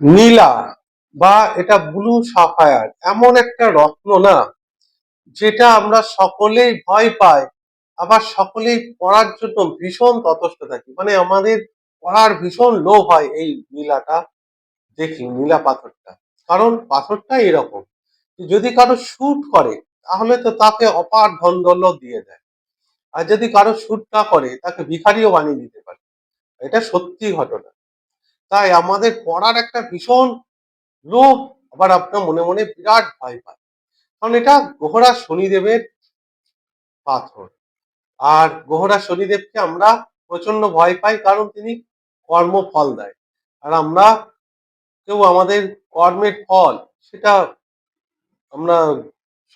নীলা বা এটা blue Sapphire এমন একটা রত্ন না, যেটা আমরা সকলেই ভয় পাই, আবার সকলেই পড়ার জন্য ভীষণ ততস্থ থাকি। মানে আমাদের পড়ার ভীষণ লোভ হয় এই নীলাটা দেখি, নীলা পাথরটা। কারণ পাথরটা এরকম যদি কারও শুট করে, তাহলে তো তাকে অপার ধন দৌলত দিয়ে দেয়। আর যদি কারও শুট না করে, তাকে ভিখারিও বানিয়ে দিতে পারে। এটা সত্যি ঘটনা। তাই আমাদের পড়ার একটা ভীষণ লোভ আবার আপনার মনে মনে বিরাট ভয় পায়। কারণ এটা গোহরা শনিদেবের পাথর। আর গোহরা শনিদেবকে আমরা প্রচণ্ড ভয় পাই কারণ তিনি কর্মফল দেয়। আর আমরা কেউ আমাদের কর্মের ফল সেটা আমরা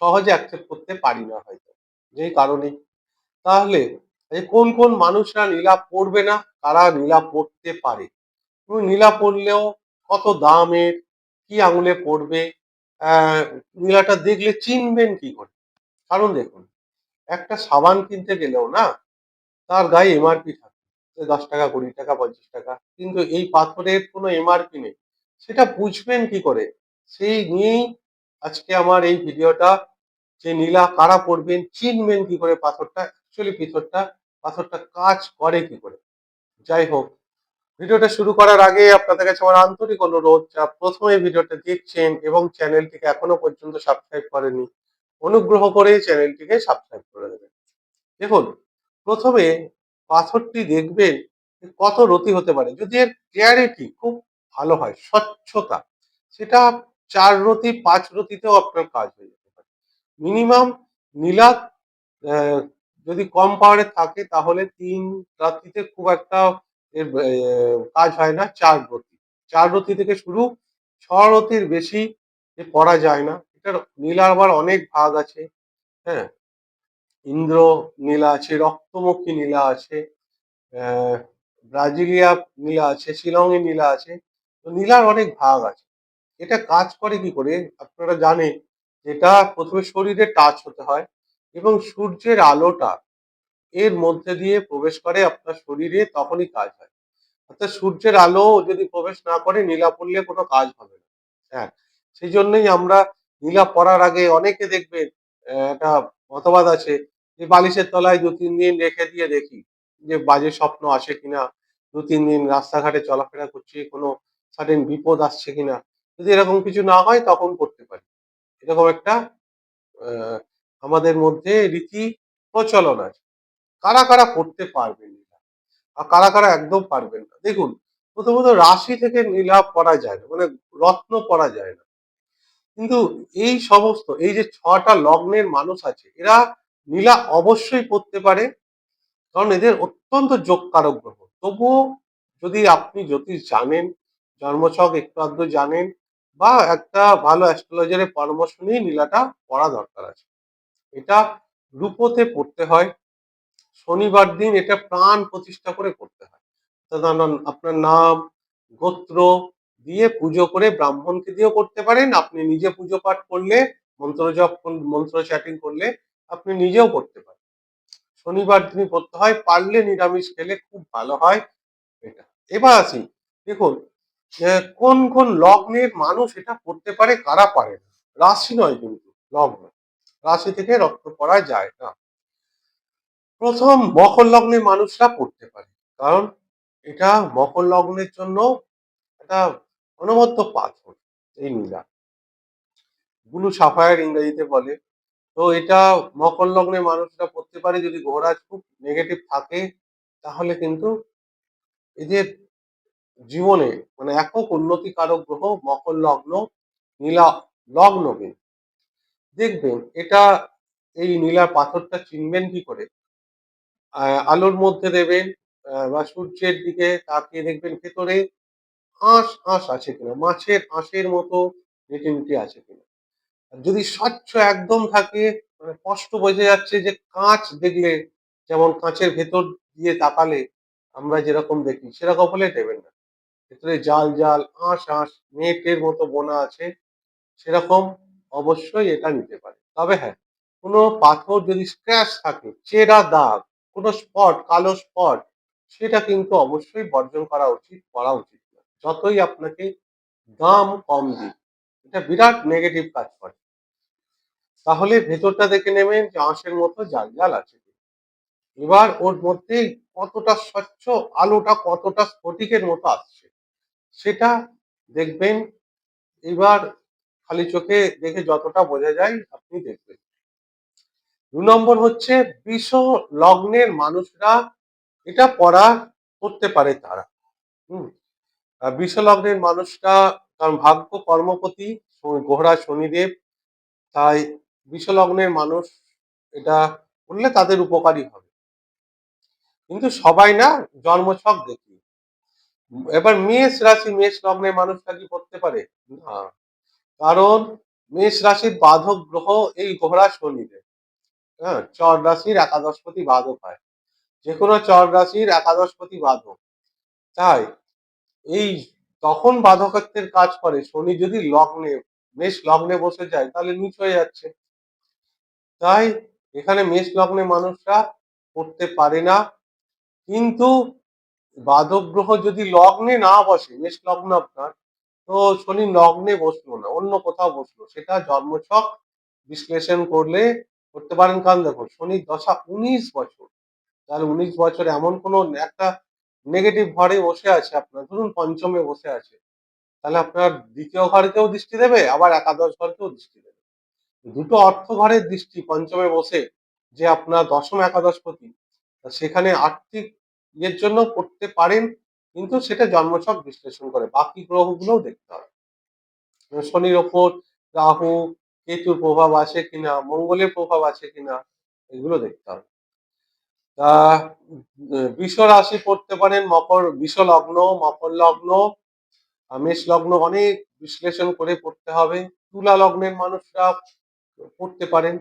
সহজে অ্যাকসেপ্ট করতে পারি না হয়তো। যেই কারণে। তাহলে কোন কোন মানুষরা নীলা পড়বে না তারা নীলা পড়তে পারে? নীলা পড়লেও কত দামের, কি আঙুলে পড়বে? নীলাটা দেখলে চিনবেন কি করে? কারণ দেখুন, একটা সাবান কিনতে গেলেও না, তার গায়ে এমআরপি থাকে। দশ টাকা, কুড়ি টাকা পঞ্চাশ টাকা, কিন্তু এই পাথরের কোনো এমআরপি নেই। সেটা বুঝবেন কি করে? সেই নিয়েই আজকে আমার এই ভিডিওটা, যে নীলা কারা পড়বেন চিনবেন কি করে পাথরটা? অ্যাকচুয়ালি পিথরটা, পাথরটা কাজ করে কি করে? যাই হোক ভিডিওটা শুরু করার আগে আপনাদের কাছে আমার আন্তরিক অনুরোধ যা প্রথমে ভিডিওটা দেখছেন এবং চ্যানেলটিকে এখনও পর্যন্ত সাবস্ক্রাইব করেনি অনুগ্রহ করে চ্যানেলটিকে সাবস্ক্রাইব করে দেবেন। দেখুন প্রথমে পাথরটি দেখবেন কত রতি হতে পারে। যদি এর ক্লিয়ারিটি খুব ভালো হয় স্বচ্ছতা সেটা চার রতি পাঁচ রতিতেও আপনার কাজ হয়ে যেতে পারে। মিনিমাম নীলা আহ, যদি কম পাওয়ারে থাকে তাহলে তিন রাত্রিতে খুব একটা এর কাজ হয় না, চার রতি। চার রতি থেকে শুরু, ছ রতির বেশি পড়া যায় না। এটার নীলার আবার অনেক ভাগ আছে হ্যাঁ? ইন্দ্র নীলা আছে, রক্তমুখী নীলা আছে ব্রাজিলিয়া নীলা আছে, শিলংয়ে নীলা আছে, তো নীলার অনেক ভাগ আছে। এটা কাজ করে কি করে? আপনারা জানেন এটা প্রথমে শরীরে টাচ হতে হয় এবং সূর্যের আলোটা এর মধ্যে দিয়ে প্রবেশ করে আপনার শরীরে, তখনই কাজ হয়। অর্থাৎ সূর্যের আলো যদি প্রবেশ না করে, নীলা পড়লে কোনো কাজ হবে না। হ্যাঁ সেই জন্যই আমরা নীলা পড়ার আগে অনেকে দেখবেন একটা মতবাদ আছে যে বালিশের তলায় দু, তিন দিন রেখে দিয়ে দেখি যে বাজে স্বপ্ন আসে কিনা, দু, তিন দিন রাস্তাঘাটে চলাফেরা করছি, কোনো সাডেন বিপদ আসছে কিনা। যদি এরকম কিছু না হয়, তখন করতে পারি। এরকম একটা আমাদের মধ্যে রীতি প্রচলন আছে। কারা কারা পড়তে পারবেন? আর কারা কারা একদম পারবেন না। দেখুন, প্রথমত রাশি থেকে নীলা পড়া যায় না মানে রত্ন করা যায় না। কিন্তু এই সমস্ত, এই যে ছটা লগ্নের মানুষ আছে, এরা নীলা অবশ্যই পড়তে পারে, কারণ এদের অত্যন্ত যোগকারক গ্রহ। তবুও যদি আপনি জ্যোতিষ জানেন, জন্মছক একটু আধটু জানেন, বা একটা ভালো অ্যাস্ট্রোলজারের পরামর্শ নিয়ে নীলাটা পড়া দরকার আছে। এটা রূপোতে পড়তে হয় শনিবার দিন এটা প্রাণ প্রতিষ্ঠা করে করতে হয়। আপনার- নাম, গোত্র দিয়ে পুজো করে ব্রাহ্মণকে দিয়েও করতে পারেন। আপনি নিজে পুজো পাঠ করলে, মন্ত্র জপ মন্ত্র চ্যাটিং করলে আপনি নিজেও করতে পারেন। শনিবার দিনই করতে হয়, পারলে নিরামিষ খেলে খুব ভালো হয় এটা। এবার আসি, দেখুন কোন কোন লগ্নের মানুষ এটা করতে পারে, কারা পারে না? রাশি নয় কিন্তু, লগ্ন। রাশি থেকে রক্ত পড়া যায় না। প্রথম মকর লগ্নের মানুষরা পড়তে পারে। কারণ এটা মকর লগ্নের জন্য একটা অনবদ্য পাথর, এই নীলা। ব্লু সাফায়ার ইংরেজিতে বলে। তো এটা মকর লগ্নের মানুষরা পড়তে পারে। যদি ঘোরাজ খুব নেগেটিভ থাকে, তাহলে কিন্তু এদের জীবনে মানে একক উন্নতিকারক গ্রহ মকর লগ্ন, নীলা লগ্ন কিন্তু দেখবেন এটা এই নীলা পাথরটা চিনবেন কি করে? আলোর মধ্যে দেবেন বা সূর্যের দিকে তাকিয়ে দেখবেন ভেতরে আঁশ আঁশ আছে কিনা, মাছের, হাঁসের মতো নেটিভিটি আছে কিনা। যদি স্বচ্ছ একদম থাকে মানে স্পষ্ট বোঝা যাচ্ছে যে কাঁচ দেখলে, যেমন কাঁচের ভেতর দিয়ে তাকালে আমরা যেরকম দেখি, সেরকম হলে দেবেন না। ভেতরে জাল জাল আঁশ আঁশ নেটের মতো বোনা আছে, সেরকম অবশ্যই এটা নিতে পারে। তবে হ্যাঁ কোনো পাথর যদি স্ক্র্যাচ থাকে, চেরা দাগ কোনো স্পট কালো স্পট সেটা কিন্তু অবশ্যই বর্জন করা উচিত করা উচিত না। যতই আপনাকে দাম কম দিক, এটা বিরাট নেগেটিভ কাজ করে। তাহলে ভেতরটা দেখে নেবেন যে আঁশের মতো জাল জাল আছে। এবার ওর মধ্যে কতটা স্বচ্ছ আলোটা কতটা স্ফটিকের মতো আসছে, সেটা দেখবেন। এবার খালি চোখে দেখে যতটা বোঝা যায়, আপনি দেখবেন। দু নম্বর হচ্ছে বিষ লগ্নের মানুষরা এটা পড়া করতে পারে তারা। হম? বিষ লগ্নের মানুষরা কারণ ভাগ্য কর্মপতি গোহরা, শনিদেব, তাই বিষ লগ্নের মানুষ এটা করলে তাদের উপকারী হবে। কিন্তু সবাই না জন্মছক দেখি। এবার মেষ রাশি, মেষ লগ্নের মানুষটা কি করতে পারে? না। কারণ মেষ রাশির বাধক গ্রহ এই গোহরা, শনিদেব। হ্যাঁ চর রাশির একাদশপতি বাধক হয়। যে কোনো চর রাশির একাদশপতি বাধক তাই এই তখন বাধকত্বের কাজ করে, শনি যদি লগ্নে, মেষ লগ্নে বসে যায়, তাহলে নিচ হয়ে যাচ্ছে। তাই এখানে মেষ লগ্নে মানুষরা করতে পারে না। কিন্তু বাধক গ্রহ যদি লগ্নে না বসে, মেষ লগ্ন আপনার, তো শনি লগ্নে বসল না, অন্য কোথাও বসল। সেটা জন্মছক বিশ্লেষণ করলে করতে পারেন। কারণ দেখুন শনির দশা উনিশ বছর। তাহলে উনিশ বছর এমন কোনো একটা নেগেটিভ ঘরে বসে আছে আপনার। ধরুন পঞ্চমে বসে আছে। তাহলে আপনার দ্বিতীয় ঘরকেও দৃষ্টি দেবে, আবার একাদশ ঘরকেও দৃষ্টি দেবে। দুটো অর্থ ঘরের দৃষ্টি পঞ্চমে বসে যে আপনার দশম একাদশ একাদশপতি সেখানে আর্থিক ইয়ের জন্য করতে পারেন, কিন্তু সেটা জন্মছক বিশ্লেষণ করে। বাকি গ্রহগুলোও দেখতে হবে। শনির ওপর রাহু কেতুর প্রভাব আছে কিনা, মঙ্গলের প্রভাব আছে কিনা, এগুলো দেখতে হবে। বিষ রাশি পড়তে পারেন, মকর, বিষ লগ্ন, মকর লগ্ন মেষ লগ্ন অনেক বিশ্লেষণ করে পড়তে হবে। তুলা লগ্নের মানুষরা পড়তে পারেন।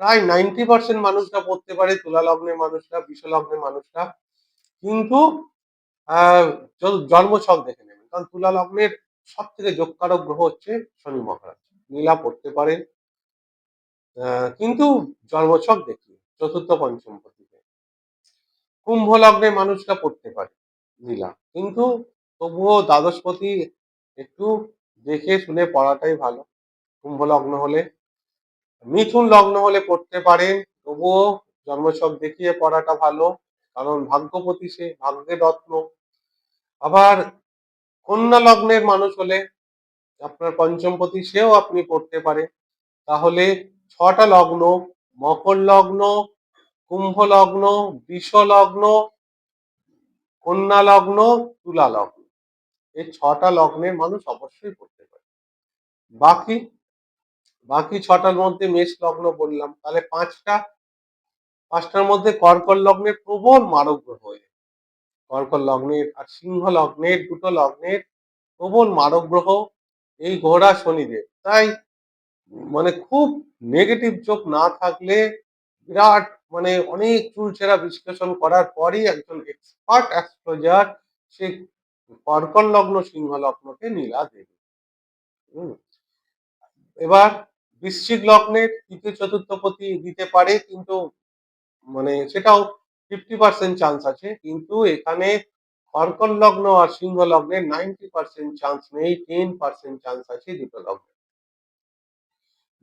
প্রায় নাইনটি পার্সেন্ট মানুষরা পড়তে পারে তুলা লগ্নের মানুষরা, বিষ লগ্নের মানুষরা। কিন্তু জন্মছক দেখে নেবেন, কারণ তুলা লগ্নের সব থেকে যোগকারক গ্রহ হচ্ছে শনি মহারাজ। নীলা পড়তে পারেন। কিন্তু জন্মছক দেখি, চতুর্থ পঞ্চম পতিতে কুম্ভ লগ্নের মানুষরা পড়তে পারে নীলা কিন্তু তবুও দ্বাদশপতি একটু দেখে শুনে পড়াটাই ভালো। কুম্ভ লগ্ন হলে, মিথুন লগ্ন হলে পড়তে পারেন তবুও জন্মছক দেখিয়ে পড়াটা ভালো, কারণ ভাগ্যপতি সে ভাগ্যের রত্ন। আবার কন্যা লগ্নের মানুষ হলে আপনার পঞ্চমপতি সেও আপনি করতে পারে তাহলে ছটা লগ্ন, মকর লগ্ন, কুম্ভ লগ্ন, বিষ লগ্ন, কন্যা লগ্ন, তুলা লগ্ন। এই ছটা লগ্নের মানুষ অবশ্যই করতে পারে। বাকি বাকি ছটার মধ্যে মেষ লগ্ন বললাম, তাহলে পাঁচটা, পাঁচটার মধ্যে কর্কট লগ্নের প্রবল মারক গ্রহ কর্কট লগ্নের আর সিংহ লগ্নের, দুটো লগ্নের প্রবল মারক গ্রহ এই ঘোড়া শনিদেব। তাই মানে খুব নেগেটিভ চোখ না থাকলে বিরাট মানে অনেক চুলচেরা বিশ্লেষণ করার পরই একজন এক্সপার্ট অ্যাস্ট্রোলজার সে কর্কট লগ্ন সিংহ লগ্নকে নীলা দেবে। এবার বৃশ্চিক লগ্নের তৃতীয় চতুর্থপতি দিতে পারে, কিন্তু মানে সেটাও ফিফটি পার্সেন্ট চান্স আছে, কিন্তু এখানে কর্কট লগ্ন আর সিংহ লগ্নে নাইনটি পার্সেন্ট চান্স নেই টেন পার্সেন্ট চান্স আছে দুটো লগ্নে।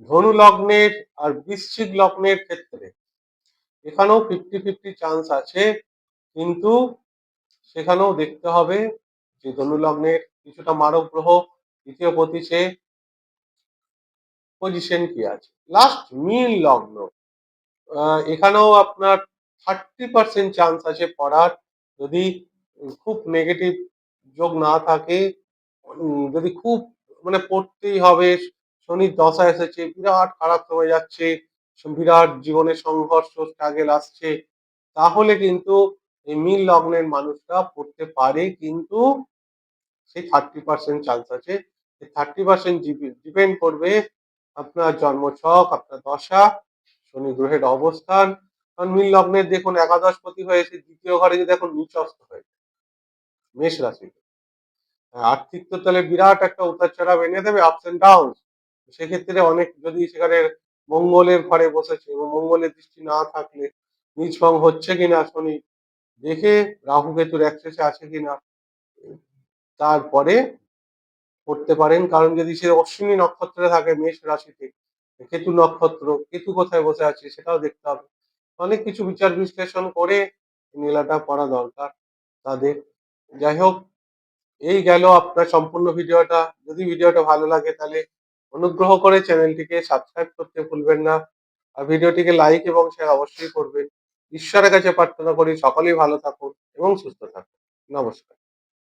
ধনু লগ্নের আর বৃশ্চিক লগ্নের ক্ষেত্রে এখানেও ফিফটি ফিফটি চান্স আছে, কিন্তু সেখানেও দেখতে হবে যে ধনু লগ্নের কিছুটা মারক গ্রহ দ্বিতীয় পতিছে পজিশন কি আছে। লাস্ট মিল লগ্ন এখানেও আপনার থার্টি পার্সেন্ট চান্স আছে পড়ার, যদি খুব নেগেটিভ যোগ না থাকে। যদি খুব মানে পড়তেই হবে, শনির দশা এসেছে, বিরাট খারাপ সময় যাচ্ছে, বিরাট জীবনে সংঘর্ষ স্ট্রাগেল আসছে, তাহলে কিন্তু এই মিল লগ্নের মানুষরা পড়তে পারে, কিন্তু সেই থার্টি পার্সেন্ট চান্স আছে। থার্টি পার্সেন্ট ডিপেন্ড করবে আপনার জন্মছক, আপনার দশা, শনি গ্রহের অবস্থান। কারণ মিল লগ্নের দেখুন একাদশপতি হয়েছে, দ্বিতীয় ঘরে যদি এখন নিচস্ত হয়েছে মেষ রাশি। আর্থিক তো তাহলে বিরাট একটা উত্তর চড়াব এনে দেবে আপস এন্ড ডাউন সেক্ষেত্রে অনেক যদি সেখানে মঙ্গলের ঘরে বসেছে এবং মঙ্গলের দৃষ্টি না থাকলে নিজ ফং হচ্ছে কিনা শনি, দেখে রাহু কেতুর অ্যাক্সেসে আছে কিনা, তারপরে করতে পারেন। কারণ যদি সে অশ্বিনী নক্ষত্রে থাকে মেষ রাশিতে, কেতু নক্ষত্র, কেতু কোথায় বসে আছে সেটাও দেখতে হবে। অনেক কিছু বিচার বিশ্লেষণ করে মেলাটা পড়া দরকার তাদের। যাই হোক, এই গেল আপনার সম্পূর্ণ ভিডিওটা। যদি ভিডিওটা ভালো লাগে তাহলে অনুগ্রহ করে চ্যানেলটিকে সাবস্ক্রাইব করতে ভুলবেন না। আর ভিডিওটিকে লাইক এবং শেয়ার অবশ্যই করবেন। ঈশ্বরের কাছে প্রার্থনা করি সকলেই ভালো থাকুন এবং সুস্থ থাকুন। নমস্কার।